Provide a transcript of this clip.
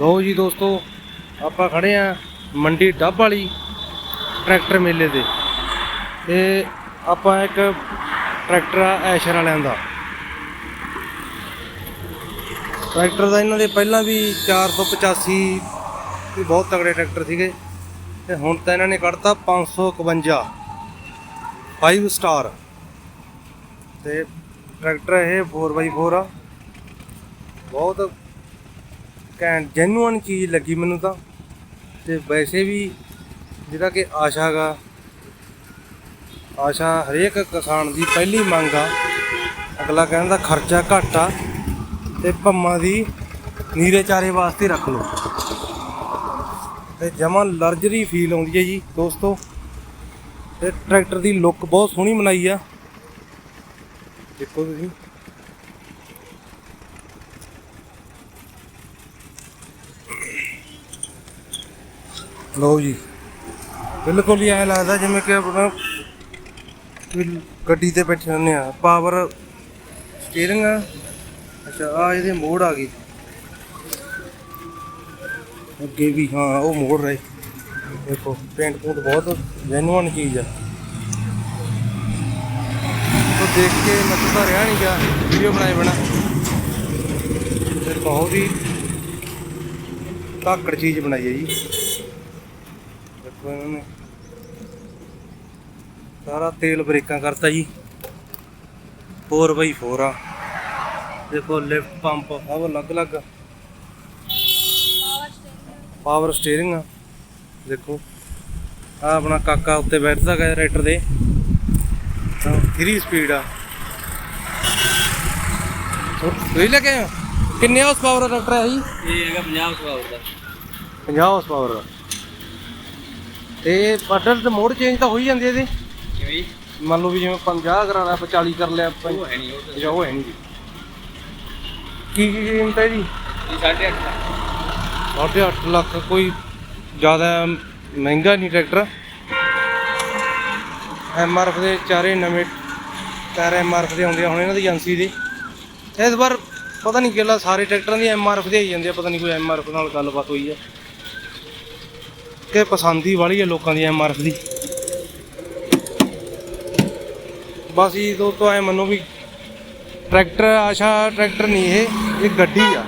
ਲਓ ਜੀ ਦੋਸਤੋ, ਆਪਾਂ ਖੜੇ ਆ ਮੰਡੀ ਡੱਬ ਵਾਲੀ ਟਰੈਕਟਰ ਮੇਲੇ ਤੇ। ਤੇ ਆਪਾਂ ਇੱਕ ਟਰੈਕਟਰ ਆ ਐਸ਼ਰ ਵਾਲਿਆਂ ਦਾ। ਟਰੈਕਟਰ ਦਾ ਇਹਨਾਂ ਦੇ ਪਹਿਲਾਂ ਵੀ 485 ਵੀ ਬਹੁਤ ਤਗੜੇ ਟਰੈਕਟਰ ਸੀਗੇ। ਤੇ ਹੁਣ ਤਾਂ ਇਹਨਾਂ ਨੇ ਕੱਢਤਾ 551 5 ਸਟਾਰ ਤੇ ਟਰੈਕਟਰ ਇਹ 4x4 ਆ। ਬਹੁਤ ਕੈਂਟ ਜੈਨੂਅਨ ਚੀਜ਼ ਲੱਗੀ ਮੈਨੂੰ ਤਾਂ। ਤੇ ਵੈਸੇ ਵੀ ਜਿਹੜਾ ਕਿ ਆਸ਼ਾ ਗਾ, ਆਸ਼ਾ ਹਰੇਕ ਕਿਸਾਨ ਦੀ ਪਹਿਲੀ ਮੰਗ ਆ। ਅਗਲਾ ਕਹਿੰਦਾ ਖਰਚਾ ਘੱਟ ਆ ਤੇ ਭੰਮਾਂ ਦੀ ਨੀਰੇ ਚਾਰੇ ਵਾਸਤੇ ਰੱਖ ਲਓ। ਤੇ ਜਮਾਂ ਲਰਜਰੀ ਫੀਲ ਆਉਂਦੀ ਹੈ ਜੀ ਦੋਸਤੋ। ਤੇ ਟਰੈਕਟਰ ਦੀ ਲੁੱਕ ਬਹੁਤ ਸੋਹਣੀ ਬਣਾਈ ਆ। ਦੇਖੋ ਤੁਸੀਂ। ਲਓ ਜੀ। ਬਿਲਕੁਲ ਹੀ ਐ ਲੱਗਦਾ ਜਿਵੇਂ ਕਿ ਆਪਣਾ ਗੱਡੀ ਤੇ ਬੈਠੇ ਹੁੰਦੇ ਆ ਪਾਵਰ ਸਟੀਅਰਿੰਗ ਆ। ਅੱਛਾ ਆ ਇਹਦੇ ਮੋੜ ਆ ਗਈ। ਅੱਗੇ ਵੀ, ਹਾਂ, ਉਹ ਮੋੜ ਰਹੇ। ਦੇਖੋ ਪੇਂਟ ਪੂਟ ਬਹੁਤ ਜੈਨੂਅਨ ਚੀਜ਼ ਆ। ਤੋ ਦੇਖ ਕੇ ਮਤਲਬ ਤਾਂ ਰਿਹਾ ਨਹੀਂ ਗਿਆ। ਵੀਡੀਓ ਬਣਾਏ ਬਣਾ ਤੇ ਬਹੁਤ ਹੀ ਧਾਕੜ ਚੀਜ਼ ਬਣਾਈ ਹੈ ਜੀ। ਦੇਖੋ ਇਹਨਾਂ ਨੇ ਸਾਰਾ ਤੇਲ ਬ੍ਰੇਕਾਂ ਕਰਤਾ ਜੀ। 4x4 ਆ ਦੇਖੋ ਲਿਫਟ ਪੰਪ ਸਭ ਅਲੱਗ-ਅਲੱਗ। ਪਾਵਰ ਸਟੀਅਰਿੰਗ ਆ। ਦੇਖੋ। ਆ ਆਪਣਾ ਕਾਕਾ ਉੱਤੇ ਬੈਠਦਾ ਹੈ ਰਾਈਟਰ ਦੇ। ਤਾਂ 3 ਸਪੀਡ ਆ। ਤੁਸੀਂ ਲੈ ਕੇ? ਕਿੰਨੇ ਹਾਰਸ ਪਾਵਰ ਦਾ ਟਰੈਕਟਰ ਹੈ ਜੀ? ਇਹ ਹੈਗਾ 50 ਸਵਾਰ ਦਾ। 50 ਹਾਰਸ ਪਾਵਰ ਦਾ। ਤੇ ਬਟਨ ਤੇ ਮੋਡ ਚੇਂਜ ਤਾਂ ਹੋ ਹੀ ਜਾਂਦੇ ਇਹਦੇ ਕਿਵੇਂ? ਮੰਨ ਲਓ ਵੀ ਜਿਵੇਂ 50 ਕਰਾਣਾ ਆਪਾਂ 40 ਕਰ ਲਿਆ ਆਪਾਂ ਉਹ ਹੈ ਨਹੀਂ ਉਹ ਜਾਂ ਹੈ ਨਹੀਂ ਜੀ। ਕੀ ਕੀ ਕੀਮਤ ਹੈ ਇਹ 8.5 ਸਾਢੇ ਅੱਠ ਲੱਖ ਕੋਈ ਜ਼ਿਆਦਾ ਮਹਿੰਗਾ ਨਹੀਂ ਟਰੈਕਟਰ। ਐਮ ਆਰ ਐਫ ਦੇ ਚਾਰੇ ਨਵੇਂ ਟਾਇਰ ਐਮ ਆਰ ਐਫ ਦੇ ਆਉਂਦੇ ਆ ਹੁਣ ਇਹਨਾਂ ਦੀ ਏਜੰਸੀ ਦੇ। ਇਸ ਵਾਰ ਪਤਾ ਨਹੀਂ ਕਿਹੜਾ ਸਾਰੇ ਟਰੈਕਟਰਾਂ ਦੀ ਐਮ ਆਰ ਐਫ ਦੇ ਆਈ ਜਾਂਦੇ ਆ ਪਤਾ ਨਹੀਂ ਕੋਈ ਐਮ ਆਰ ਐਫ ਨਾਲ ਗੱਲਬਾਤ ਹੋਈ ਹੈ ਕਿ ਪਸੰਦ ਹੀ ਵਾਲੀ ਹੈ ਲੋਕਾਂ ਦੀ ਐਮ ਐਫ ਦੀ। ਬਸ ਇਹ ਦੋਸਤੋ ਐ ਮੰਨੋ ਵੀ ਟਰੈਕਟਰ, ਆਸ਼ਾ ਟਰੈਕਟਰ ਨਹੀਂ ਇਹ ਇਹ ਗੱਡੀ ਆ।